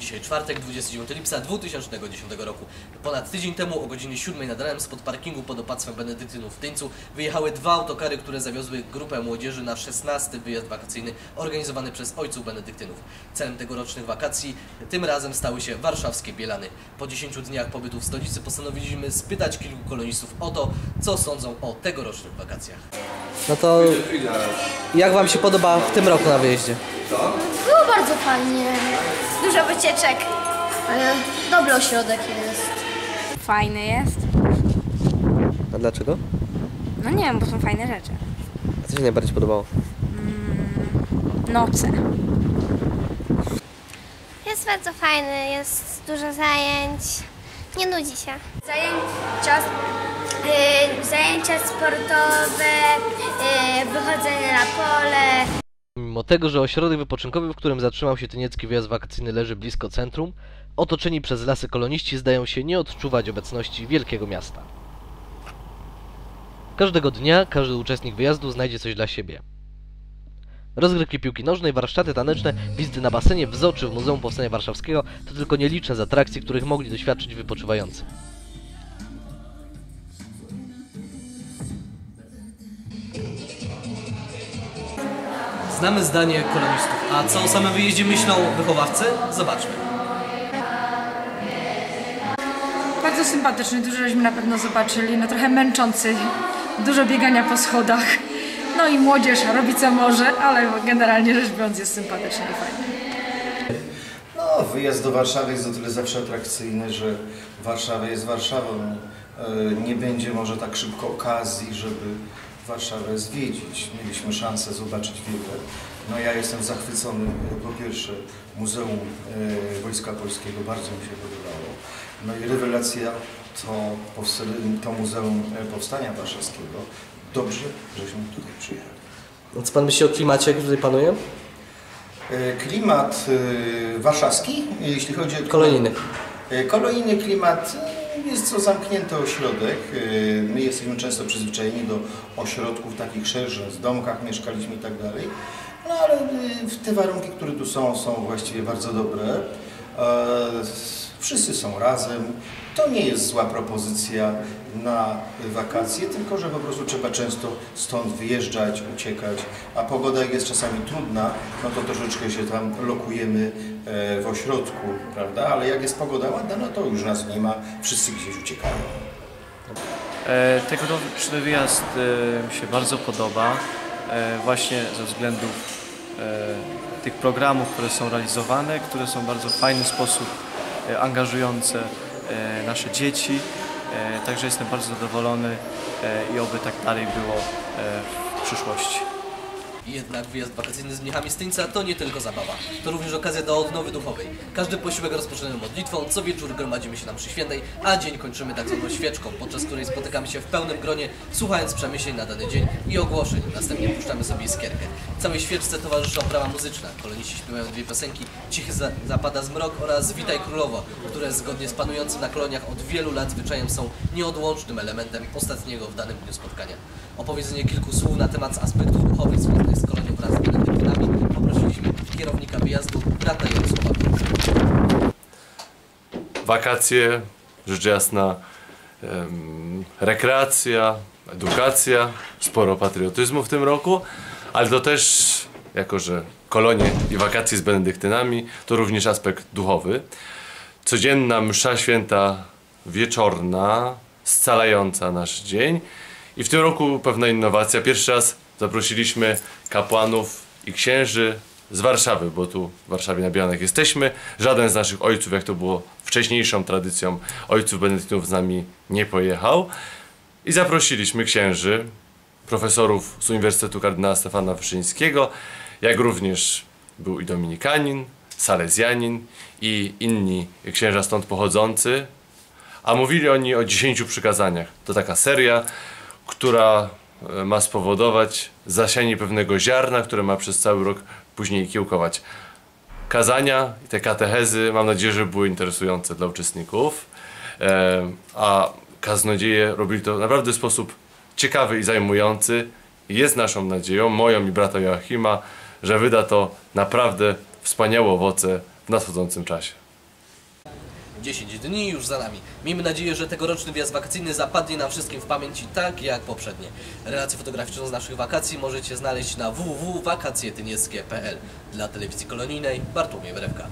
Dzisiaj czwartek, 29 lipca 2010 roku. Ponad tydzień temu o godzinie 7 nad ranem spod parkingu pod opactwem Benedyktynów w Tyńcu wyjechały dwa autokary, które zawiozły grupę młodzieży na 16 wyjazd wakacyjny organizowany przez ojców Benedyktynów. Celem tegorocznych wakacji tym razem stały się warszawskie Bielany. Po 10 dniach pobytu w stolicy postanowiliśmy spytać kilku kolonistów o to, co sądzą o tegorocznych wakacjach. No to jak Wam się podoba w tym roku na wyjeździe? Było bardzo fajnie. Dużo wycieczek. Ale dobry ośrodek jest. Fajny jest. A dlaczego? No nie wiem, bo są fajne rzeczy. A co się najbardziej podobało? Noce. Jest bardzo fajny, jest dużo zajęć. Nie nudzi się. Zajęcia, y, zajęcia sportowe, y, wychodzenie na pole. Mimo tego, że ośrodek wypoczynkowy, w którym zatrzymał się tyniecki wyjazd wakacyjny leży blisko centrum, otoczeni przez lasy koloniści zdają się nie odczuwać obecności wielkiego miasta. Każdego dnia każdy uczestnik wyjazdu znajdzie coś dla siebie. Rozgrywki piłki nożnej, warsztaty taneczne, wizyty na basenie, w w Muzeum Powstania Warszawskiego to tylko nieliczne z atrakcji, których mogli doświadczyć wypoczywający. Znamy zdanie kolonistów, a co o samym wyjeździe myślą wychowawcy? Zobaczmy. Bardzo sympatyczny, dużo żeśmy na pewno zobaczyli, no trochę męczący, dużo biegania po schodach. No i młodzież robi co może, ale generalnie rzecz biorąc jest sympatyczny i fajny. No, wyjazd do Warszawy jest o tyle zawsze atrakcyjny, że Warszawa jest Warszawą. E, Nie będzie może tak szybko okazji, żeby Warszawę zwiedzić. Mieliśmy szansę zobaczyć wiele. No ja jestem zachwycony po pierwsze Muzeum e, Wojska Polskiego, bardzo mi się podobało. No i rewelacja to, to Muzeum e, Powstania Warszawskiego. Dobrze, żeśmy tutaj przyjechali. Co pan myśli o klimacie, jaki tutaj panuje? E, Klimat warszawski, jeśli chodzi o... Kolonijny. E, Kolonijny klimat jest to zamknięty ośrodek. E, My jesteśmy często przyzwyczajeni do ośrodków takich szerszych, z domkach mieszkaliśmy i tak dalej. No ale e, te warunki, które tu są, są właściwie bardzo dobre. E, Wszyscy są razem. To nie jest zła propozycja na wakacje, tylko że po prostu trzeba często stąd wyjeżdżać, uciekać, a pogoda jak jest czasami trudna, no to troszeczkę się tam lokujemy e, w ośrodku, prawda? Ale jak jest pogoda ładna, no to już nas nie ma, wszyscy gdzieś uciekają. E, Tegoroczny wyjazd e, mi się bardzo podoba, e, właśnie ze względów e, tych programów, które są realizowane, które są w bardzo fajny sposób e, angażujące nasze dzieci. E, Także jestem bardzo zadowolony e, i oby tak dalej było e, w przyszłości. Jednak wyjazd wakacyjny z mnichami z Tyńca to nie tylko zabawa. To również okazja do odnowy duchowej. Każdy posiłek rozpoczynamy modlitwą, co wieczór gromadzimy się na mszy świętej, a dzień kończymy tak zwaną świeczką, podczas której spotykamy się w pełnym gronie, słuchając przemyśleń na dany dzień i ogłoszeń. Następnie puszczamy sobie iskierkę. Całej świeczce towarzyszy oprawa muzyczna. Koloniści śpiewają dwie piosenki, Cichy za zapada zmrok oraz Witaj Królowo, które zgodnie z panującym na koloniach od wielu lat zwyczajem są nieodłącznym elementem ostatniego w danym dniu spotkania. Opowiedzenie kilku słów na temat aspektów duchowych związanych z kolonią wraz z benedyktynami poprosiliśmy kierownika wyjazdu, brata Jarosława wakacje, rzecz jasna, em, rekreacja, edukacja, sporo patriotyzmu w tym roku, ale to też, jako że kolonie i wakacje z benedyktynami, to również aspekt duchowy. Codzienna msza święta wieczorna, scalająca nasz dzień i w tym roku pewna innowacja. Pierwszy raz zaprosiliśmy kapłanów i księży z Warszawy, bo tu w Warszawie na Bielanek jesteśmy. Żaden z naszych ojców, jak to było wcześniejszą tradycją, ojców benedyktynów z nami nie pojechał. I zaprosiliśmy księży, profesorów z Uniwersytetu Kardynała Stefana Wyszyńskiego, jak również był i dominikanin, salezjanin i inni księża stąd pochodzący, a mówili oni o dziesięciu przykazaniach. To taka seria, która e, ma spowodować zasianie pewnego ziarna, które ma przez cały rok później kiełkować. Kazania i te katechezy mam nadzieję, że były interesujące dla uczestników, e, a kaznodzieje robili to naprawdę w sposób ciekawy i zajmujący. Jest naszą nadzieją, moją i brata Joachima, że wyda to naprawdę wspaniałe owoce w nadchodzącym czasie. 10 dni już za nami. Miejmy nadzieję, że tegoroczny wjazd wakacyjny zapadnie nam wszystkim w pamięci tak jak poprzednie. Relacje fotograficzne z naszych wakacji możecie znaleźć na www.wakacjetynieckie.pl Dla telewizji kolonijnej Bartłomiej Wrewka.